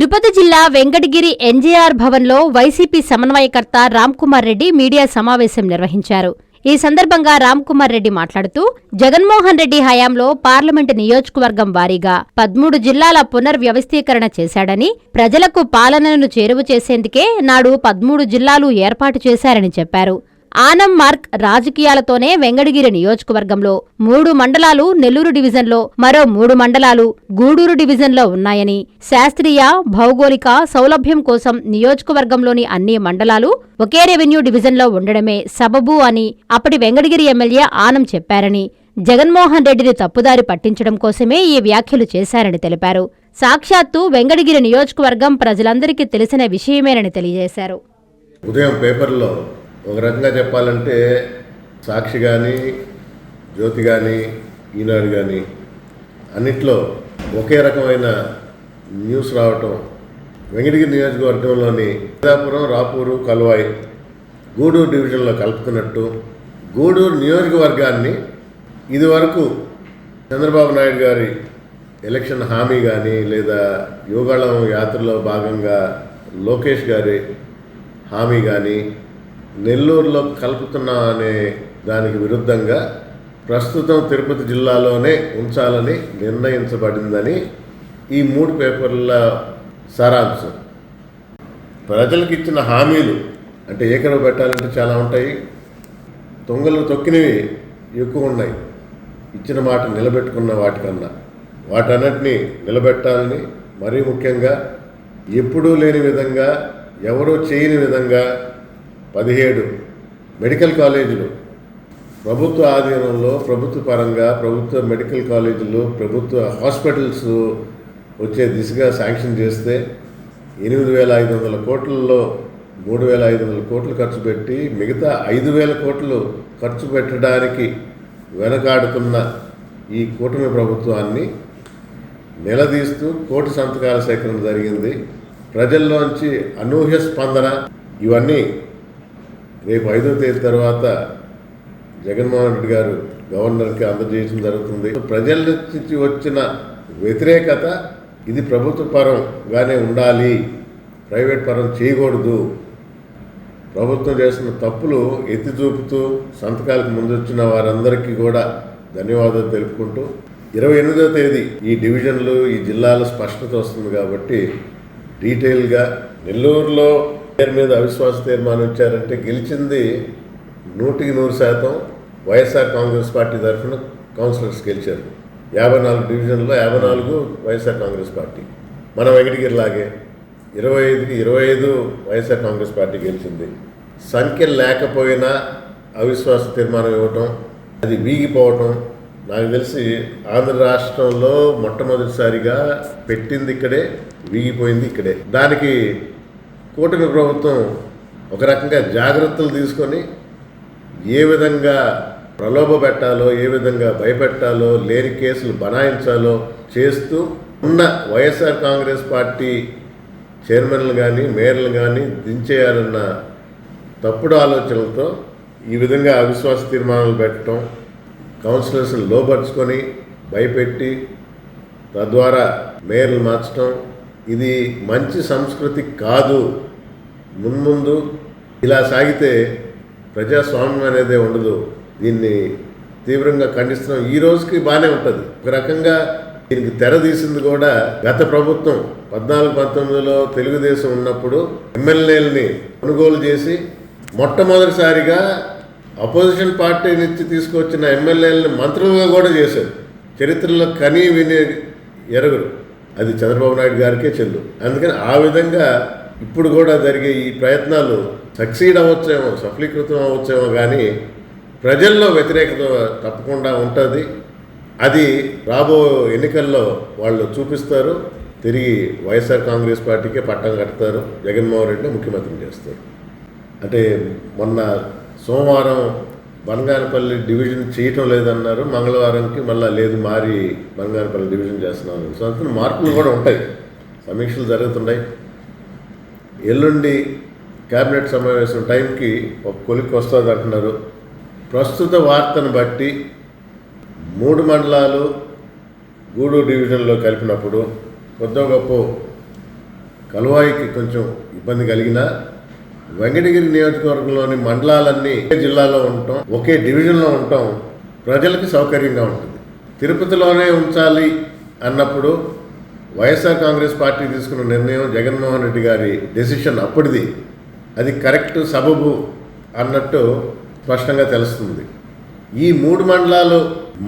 తిరుపతి జిల్లా వెంకటగిరి ఎన్జీఆర్ భవన్లో వైసీపీ సమన్వయకర్త రామ్కుమార్ రెడ్డి మీడియా సమావేశం నిర్వహించారు. ఈ సందర్భంగా రామ్కుమార్ రెడ్డి మాట్లాడుతూ జగన్మోహన్ రెడ్డి హయాంలో పార్లమెంటు నియోజకవర్గం వారీగా పదమూడు జిల్లాల పునర్వ్యవస్థీకరణ చేశాడని ప్రజలకు పాలనను చేరువ చేసేందుకే నాడు పదమూడు జిల్లాలు ఏర్పాటు చేశారని చెప్పారు. ఆనం మార్క్ రాజకీయాలతోనే వెంగడగిరి నియోజకవర్గంలో మూడు మండలాలు నెల్లూరు డివిజన్లో మరో మూడు మండలాలు గూడూరు డివిజన్లో ఉన్నాయని శాస్త్రీయ భౌగోళిక సౌలభ్యం కోసం నియోజకవర్గంలోని అన్ని మండలాలు ఒకే రెవెన్యూ డివిజన్లో ఉండడమే సబబు అని అప్పటి వెంగడగిరి ఎమ్మెల్యే ఆనం చెప్పారని జగన్మోహన్ రెడ్డిని తప్పుదారి పట్టించడం కోసమే ఈ వ్యాఖ్యలు చేశారని తెలిపారు. సాక్షాత్తు వెంగడగిరి నియోజకవర్గం ప్రజలందరికీ తెలిసిన విషయమేనని తెలియజేశారు. ఉదయం పేపర్లో ఒక రకంగా చెప్పాలంటే సాక్షి కానీ జ్యోతి కానీ ఈనాడు కానీ అన్నిట్లో ఒకే రకమైన న్యూస్ రావటం. వెంకటగిరి నియోజకవర్గంలోని సీతాపురం రాపూరు కల్వాయి గూడూరు డివిజన్లో కలుపుతున్నట్టు గూడూరు నియోజకవర్గాన్ని ఇదివరకు చంద్రబాబు నాయుడు గారి ఎలక్షన్ హామీ కానీ లేదా యోగాళం యాత్రలో భాగంగా లోకేష్ గారి హామీ కానీ నెల్లూరులో కలుపుతున్నా అనే దానికి విరుద్ధంగా ప్రస్తుతం తిరుపతి జిల్లాలోనే ఉంచాలని నిర్ణయించబడిందని ఈ మూడు పేపర్ల సారాంశం. ప్రజలకు ఇచ్చిన హామీలు అంటే ఏకరవ పెట్టాలంటే చాలా ఉంటాయి. తొంగలు తొక్కినవి ఎక్కువ ఉన్నాయి. ఇచ్చిన మాట నిలబెట్టుకున్న వాటికన్నా. వాటన్నిటినీ నిలబెట్టాలని మరీ ముఖ్యంగా ఎప్పుడూ లేని విధంగా ఎవరూ చేయని విధంగా పదిహేడు మెడికల్ కాలేజీలు. ప్రభుత్వ ఆధీనంలో ప్రభుత్వ పరంగా ప్రభుత్వ మెడికల్ కాలేజీలు ప్రభుత్వ హాస్పిటల్స్ వచ్చే దిశగా శాంక్షన్ చేస్తే ఎనిమిది వేల ఐదు వందల కోట్లలో మూడు వేల ఐదు వందల కోట్లు ఖర్చు పెట్టి మిగతా ఐదు వేల కోట్లు ఖర్చు పెట్టడానికి వెనకాడుతున్న ఈ కూటమి ప్రభుత్వాన్ని నిలదీస్తూ కోటి సంతకాల సేకరణ జరిగింది. ప్రజల్లోంచి అనూహ్య స్పందన ఇవన్నీ రేపు ఐదో తేదీ తర్వాత జగన్మోహన్ రెడ్డి గారు గవర్నర్కి అందజేయడం జరుగుతుంది. ప్రజల నుంచి వచ్చిన వ్యతిరేకత ఇది ప్రభుత్వ పరంగానే ఉండాలి. ప్రైవేట్ పరం చేయకూడదు. ప్రభుత్వం చేస్తున్న తప్పులు ఎత్తి చూపుతూ సంతకాలకు ముందు వచ్చిన వారందరికీ కూడా ధన్యవాదాలు తెలుపుకుంటూ ఇరవై ఎనిమిదో తేదీ ఈ డివిజన్లు ఈ జిల్లాల స్పష్టత వస్తుంది కాబట్టి డీటెయిల్గా నెల్లూరులో పేరు మీద అవిశ్వాస తీర్మానం ఇచ్చారంటే గెలిచింది నూటికి నూరు శాతం వైఎస్ఆర్ కాంగ్రెస్ పార్టీ తరఫున కౌన్సిలర్స్ గెలిచారు. యాభై నాలుగు డివిజన్లో యాభై నాలుగు వైఎస్ఆర్ కాంగ్రెస్ పార్టీ. మన వెంకటగిరి లాగే ఇరవై ఐదుకి ఇరవై ఐదు వైఎస్ఆర్ కాంగ్రెస్ పార్టీ గెలిచింది. సంఖ్య లేకపోయినా అవిశ్వాస తీర్మానం ఇవ్వటం అది వీగిపోవటం నాకు తెలిసి ఆంధ్ర రాష్ట్రంలో మొట్టమొదటిసారిగా పెట్టింది ఇక్కడే వీగిపోయింది ఇక్కడే. దానికి కూటమి ప్రభుత్వం ఒక రకంగా జాగ్రత్తలు తీసుకొని ఏ విధంగా ప్రలోభ పెట్టాలో ఏ విధంగా భయపెట్టాలో లేని కేసులు బనాయించాలో చేస్తూ ఉన్న వైఎస్ఆర్ కాంగ్రెస్ పార్టీ చైర్మన్లు కానీ మేయర్లు కానీ దించేయాలన్న తప్పుడు ఆలోచనలతో ఈ విధంగా అవిశ్వాస తీర్మానాలు పెట్టడం కౌన్సిలర్స్ని లోపరుచుకొని భయపెట్టి తద్వారా మేయర్లు మార్చడం ఇది మంచి సంస్కృతి కాదు మున్ముందు ఇలా సాగితే ప్రజాస్వామ్యం అనేది ఉండదు. దీన్ని తీవ్రంగా ఖండిస్తున్నాం. ఈ రోజుకి బాగానే ఉంటుంది. ఒక రకంగా దీనికి తెర తీసింది కూడా గత ప్రభుత్వం. పద్నాలుగు పంతొమ్మిదిలో తెలుగుదేశం ఉన్నప్పుడు ఎమ్మెల్యేలని కొనుగోలు చేసి మొట్టమొదటిసారిగా అపోజిషన్ పార్టీ నుంచి తీసుకొచ్చిన ఎమ్మెల్యేలను మంత్రులుగా కూడా చేశారు. చరిత్రలో కనీ విని ఎరగరు. అది చంద్రబాబు నాయుడు గారికే చెల్లు. అందుకని ఆ విధంగా ఇప్పుడు కూడా జరిగే ఈ ప్రయత్నాలు సక్సీడ్ అవ్వచ్చేమో సఫలీకృతం అవ్వచ్చేమో కానీ ప్రజల్లో వ్యతిరేకత తప్పకుండా ఉంటుంది. అది రాబో ఎన్నికల్లో వాళ్ళు చూపిస్తారు. తిరిగి వైఎస్ఆర్ కాంగ్రెస్ పార్టీకే పట్టం కడతారు. జగన్మోహన్ రెడ్డిని ముఖ్యమంత్రిని చేస్తారు. అంటే మొన్న సోమవారం బంగారపల్లి డివిజన్ చేయటం లేదన్నారు. మంగళవారంకి మళ్ళీ లేదు మారి బంగారపల్లి డివిజన్ చేస్తున్నాను సో అందుకని మార్పులు కూడా ఉంటాయి. సమీక్షలు జరుగుతున్నాయి ఎల్లుండి కేబినెట్ సమావేశం టైంకి ఒక కొలిక్ వస్తుంది అంటున్నారు. ప్రస్తుత వార్తను బట్టి మూడు మండలాలు గూడూరు డివిజన్లో కలిపినప్పుడు కొద్ద గొప్ప కలువాయికి కొంచెం ఇబ్బంది కలిగినా వెంకటగిరి నియోజకవర్గంలోని మండలాలన్నీ ఒకే జిల్లాలో ఉండటం ఒకే డివిజన్లో ఉండటం ప్రజలకు సౌకర్యంగా ఉంటుంది. తిరుపతిలోనే ఉంచాలి అన్నప్పుడు వైఎస్ఆర్ కాంగ్రెస్ పార్టీ తీసుకున్న నిర్ణయం జగన్మోహన్ రెడ్డి గారి డెసిషన్ అప్పటిది. అది కరెక్ట్ సబబు అన్నట్టు స్పష్టంగా తెలుస్తుంది. ఈ మూడు మండలాలు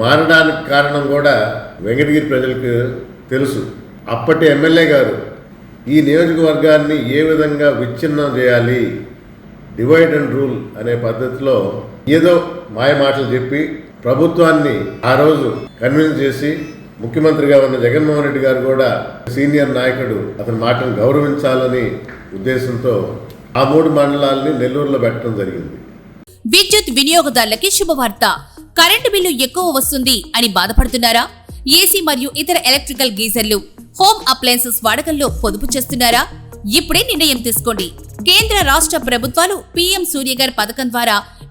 మారడానికి కారణం కూడా వెంకటగిరి ప్రజలకు తెలుసు. అప్పటి ఎమ్మెల్యే గారు ఈ నియోజకవర్గాన్ని ఏ విధంగా విచ్ఛిన్నం చేయాలి? డివైడ్ అండ్ రూల్ అనే పద్ధతిలో ఏదో మాయ మాటలు చెప్పి ప్రభుత్వాన్ని ఆ రోజు కన్విన్స్ చేసి ముఖ్యమంత్రిగా ఉన్న జగన్మోహన్ రెడ్డి గారు కూడా సీనియర్ నాయకుడు. అతని మాటను గౌరవించాలని ఉద్దేశంతో ఆ మూడు మండలాల్ని నెల్లూరులో పెట్టడం జరిగింది. విద్యుత్ వినియోగదారులకి శుభవార్త. కరెంటు బిల్లు ఎక్కువ వస్తుంది అని బాధపడుతున్నారా? ఏసీ మరియు ఇతర ఎలక్ట్రికల్ గీజర్లు హోమ్ అప్లయన్సెస్ వాడకంలో పొదుపు చేస్తున్నారా? ఇప్పుడే నిర్ణయం తీసుకోండి. కేంద్ర రాష్ట్ర ప్రభుత్వాలు పీఎం సూర్యగర్ పథకం ద్వారా